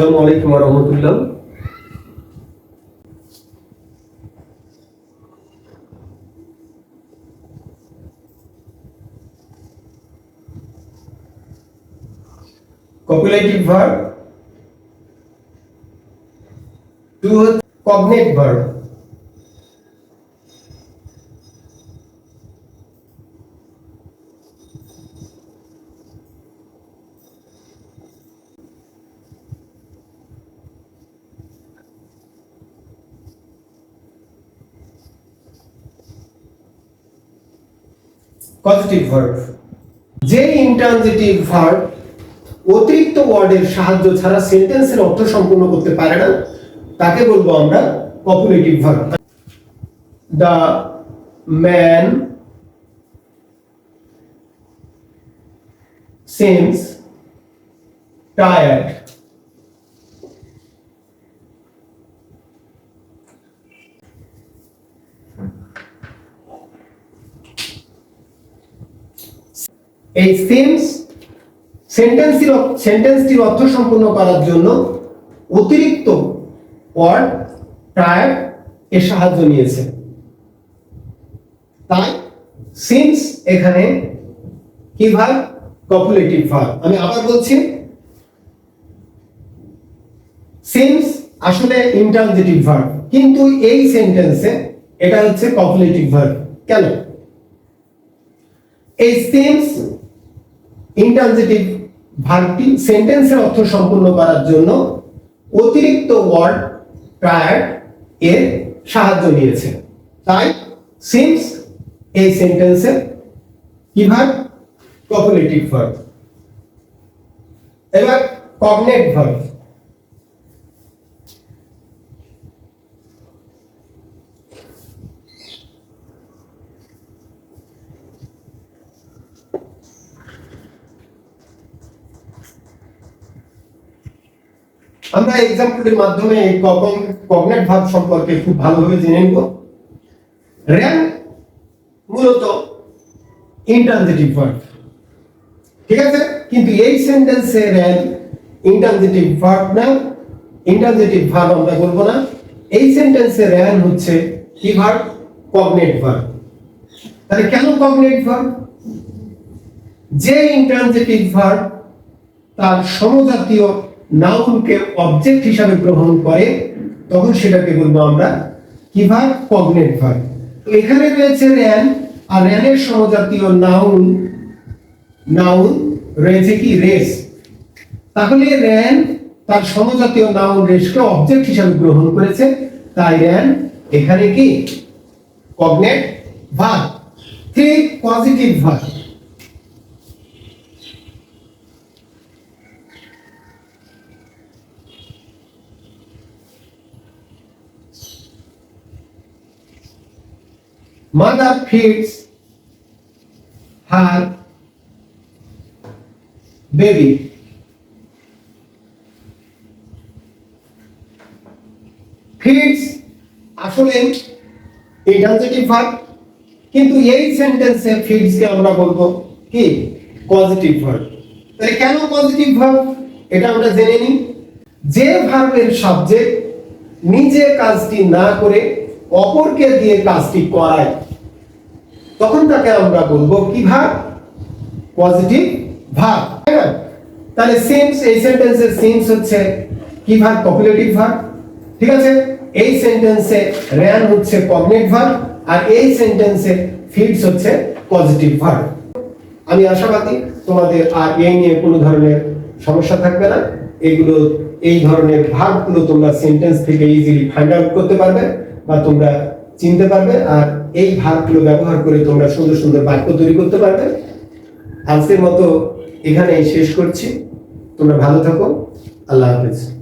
আসসালামু আলাইকুম রহমতুল্লাহ। Copulative verb to cognate verb positive verb যে ইন্ট্রানজিটিভ ভার্ব অতিরিক্ত ওয়ার্ডের সাহায্য ছাড়া সেন্টেন্সের অর্থ সম্পূর্ণ করতে পারে না, তাকে বলব আমরা copulative verb the man seems tired এই সেমস সেন্টেন্সটির সেন্টেন্সটির অর্থ সম্পূর্ণ করার জন্য অতিরিক্ত ওয়ার্ড টায়ার্ড এর সাহায্য নিয়েছে। তাই সিন্স এখানে কি ভাগ? কপুলেটিভ ভাগ। আমি আবার বলছি, সিন্স আসলে ইন্টারজেটিভ ভার্ব কিন্তু এই সেন্টেন্সে এটা হচ্ছে কপুলেটিভ ভার্ব কেন? এই সিন্স ইন্টারজেটিভ ভার্বটি সেন্টেন্সের অর্থ সম্পূর্ণ করার জন্য অতিরিক্ত ওয়ার্ড প্রায়ার এর সাহায্য নিয়েছে। তাই সিমস এই সেন্টেন্সের কি ভার্ব কপুলেটিভ ভার্ব এবার কগনেট ভার্ব আমরা এক্সাম্পলের মাধ্যমে কগনেট ভার্ব সম্পর্কে খুব ভালোভাবে জেনে নিব। র্যান মূলত ইন্টারজেটিভ ভার্ব ঠিক আছে? কিন্তু এই সেন্টেন্সে র্যান ইন্টারজেটিভ ভার্ব না ইন্টারজেটিভ ভার্ব আমরা বলব না। এই সেন্টেন্সে র্যান হচ্ছে কি ভার্ব কগনেট ভার্ব তাহলে কেন কগনেট ভার্ব যে ইন্টারজেটিভ ভার্ব তার সমজাতীয় নাউনকে অবজেক্ট হিসাবে গ্রহণ করে, তখন সেটাকে বলব আমরা কি ভার্ব কগনেট ভার্ব তো এখানে রয়েছে র্যান, আর র্যানের সমজাতীয় নাউন নাউন রয়েছে কি? রেস। তাহলে র্যান তার সমজাতীয় নাউন রেসকে অবজেক্ট হিসাবে গ্রহণ করেছে, তাই র্যান এখানে কি? কগনেট ভার্ব ঠিক positive verb mother feeds her baby. Feeds আসলে ইন্টারজেটিভ ভার্ব কিন্তু এই সেন্টেন্সে ফিডস কে আমরা বলব কি? পজিটিভ ভার্ব তাহলে কেন পজিটিভ ভার্ব এটা আমরা জেনে নিই। যে ভার্বের সাবজেক্ট নিজে কাজটি না করে অপরকে দিয়ে কাজটি করায় তখন তাকে আমরা বলব কি ভাব পজিটিভ না? তাহলে সেন্স এই সেন্টেন্সের সেন্স হচ্ছে কি ভাব কপুলেটিভ ভাব ঠিক আছে? এই সেন্টেন্সে র্যান হচ্ছে কগনেট ভাব আর এই সেন্টেন্সে ফিডস হচ্ছে পজিটিভ ভাব আমি আশাবাদী তোমাদের আর এই নিয়ে কোনো ধরনের সমস্যা থাকবে না। এগুলো, এই ধরনের ভাবগুলো তোমরা সেন্টেন্স থেকে ইজিলি ফাইন্ড আউট করতে পারবে। বা তোমরা চিনতে পারবে আর এই ভাগগুলো ব্যবহার করে তোমরা সুন্দর সুন্দর বাক্য তৈরি করতে পারবে। আজকের মতো এখানেই শেষ করছি। তোমরা ভালো থাকো। আল্লাহ হাফেজ।